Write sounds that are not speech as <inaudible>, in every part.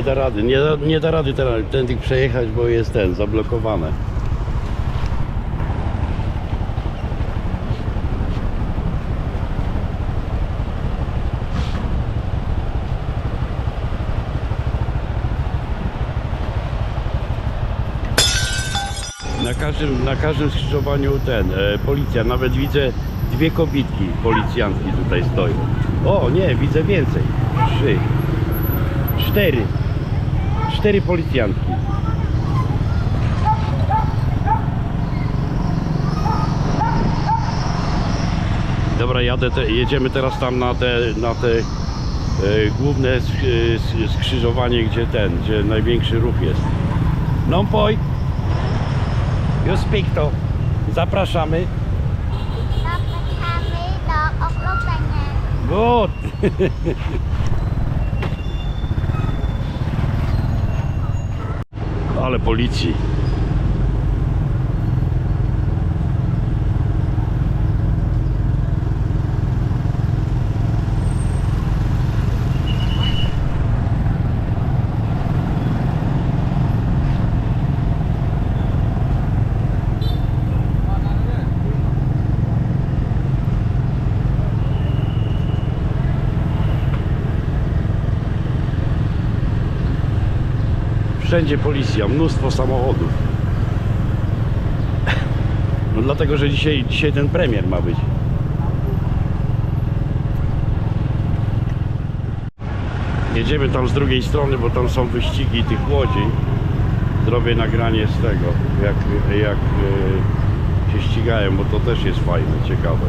Nie da rady, nie da, nie da rady teraz tędy przejechać, bo jest ten, zablokowane. Na każdym, na każdym skrzyżowaniu ten, e, policja, nawet widzę dwie kobitki policjantki tutaj stoją. O nie, widzę więcej. Trzy. Cztery. Cztery policjantki. Dobra, jadę te, jedziemy teraz tam na te, na te e, główne e, sk- skrzyżowanie, gdzie ten, gdzie największy ruch jest. Non poi. You speak to. Zapraszamy. Zapraszamy do oglądania. Good. <laughs> Ale policji. Wszędzie policja, mnóstwo samochodów. No dlatego, że dzisiaj, dzisiaj ten premier ma być. Jedziemy tam z drugiej strony, bo tam są wyścigi tych łodzi. Zrobię nagranie z tego, jak, jak e, się ścigają, bo to też jest fajne, ciekawe.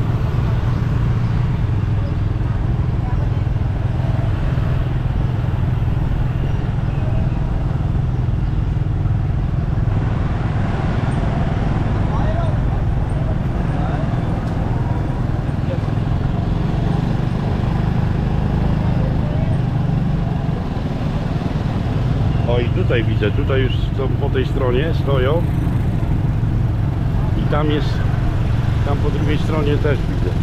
O i tutaj widzę, tutaj już są po tej stronie stoją. I tam jest, tam po drugiej stronie też widzę.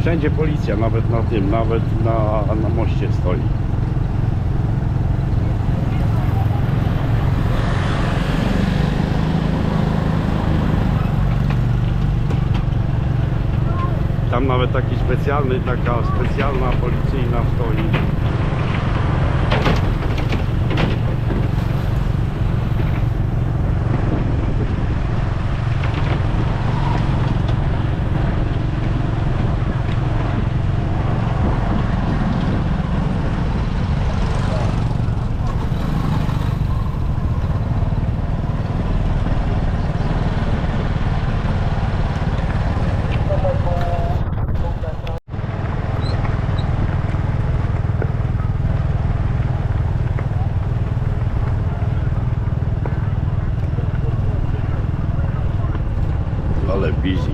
Wszędzie policja, nawet na tym, nawet na, na moście stoi. Tam nawet taki specjalny, taka specjalna policyjna stoi. Ale busy.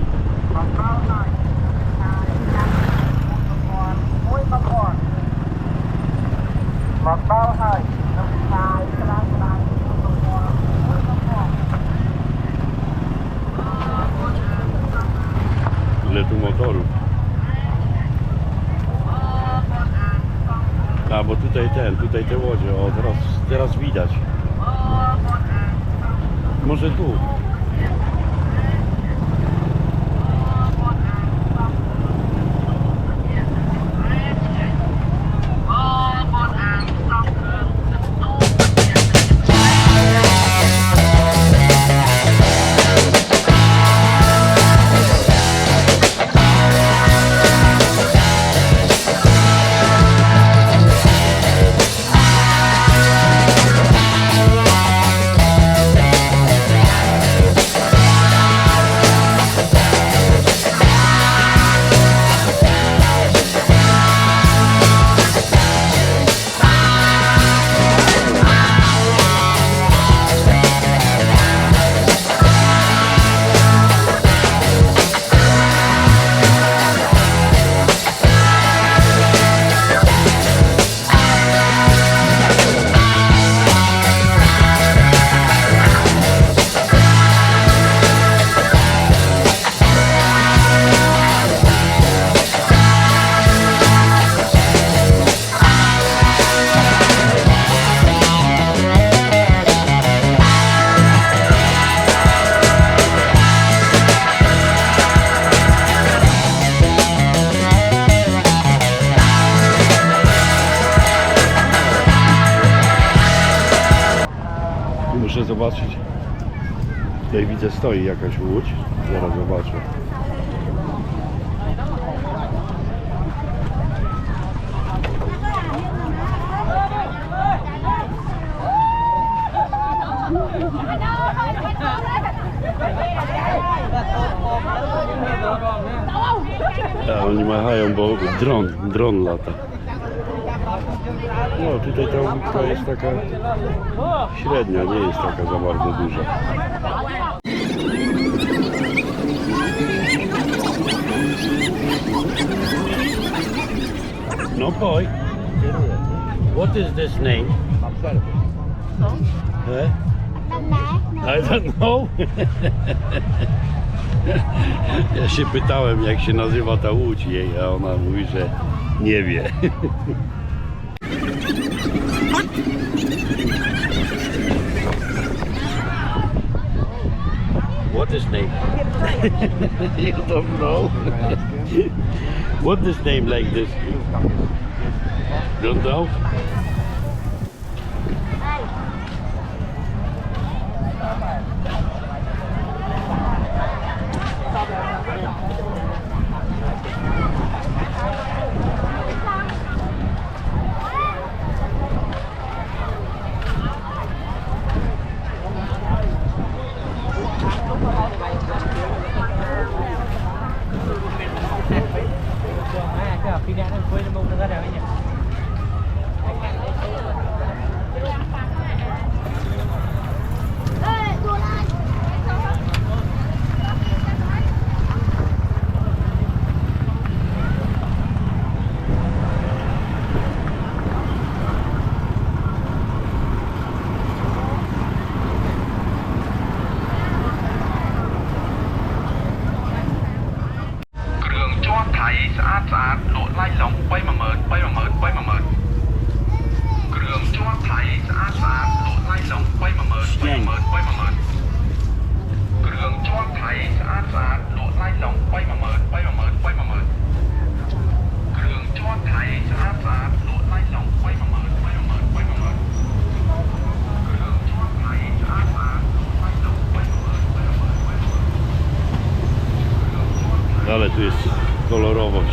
Ile tu motorów? A, bo tutaj ten, tutaj te łodzie, o teraz, teraz widać. Może tu. Tutaj widzę stoi jakaś łódź. Zaraz zobaczę. A oni machają, bo dron, dron lata. No tutaj ta łódka jest taka średnia, nie jest taka za bardzo duża. No boy, what is this name? Eh? I don't know. <laughs> Ja się pytałem, jak się nazywa ta łódź jej, a ona mówi, że nie wie. <laughs> What is name? <laughs> you don't know? <laughs> what is name like this? Don't know? બીજાને કોઈ બહુ વધારે આવી જાય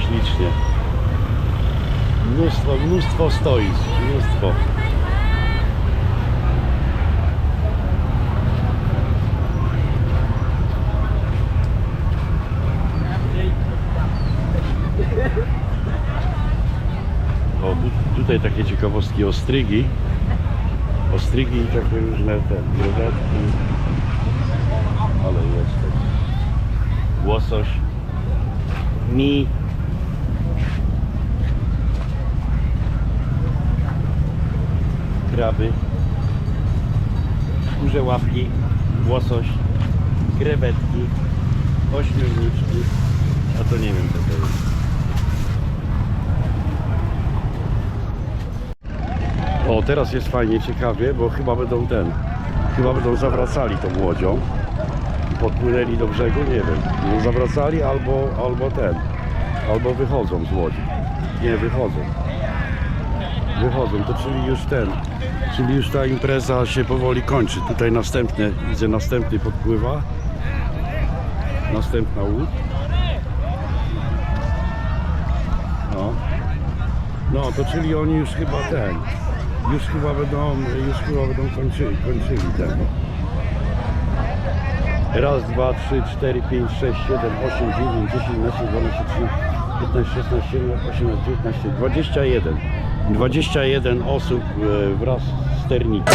ślicznie. Mnóstwo, mnóstwo stoisk, mnóstwo. O, tu, tutaj takie ciekawostki, ostrygi. Ostrygi i takie różne te. Ale jest tak. Łosoś mi kraby kurze łapki łosoś krewetki ośmiorniczki a to nie wiem co to jest o teraz jest fajnie ciekawie bo chyba będą ten chyba będą zawracali tą łodzią podpłynęli do brzegu, nie wiem. No, zawracali albo, albo ten, albo wychodzą z łodzi. Nie, wychodzą. Wychodzą, to czyli już ten, czyli już ta impreza się powoli kończy. Tutaj następny, widzę następny podpływa. Następna łódź. No. No, to czyli oni już chyba ten, już chyba będą, już chyba będą kończyli, kończyli ten. Raz, dwa, trzy, cztery, pięć, sześć, siedem, osiem, dziewięć, dziesięć, jedenaście, dwanaście, trzynaście, piętnaście, szesnaście, siedemnaście, osiemnaście, dziewiętnaście, dwadzieścia jeden. Dwadzieścia jeden osób e, wraz z sternikiem.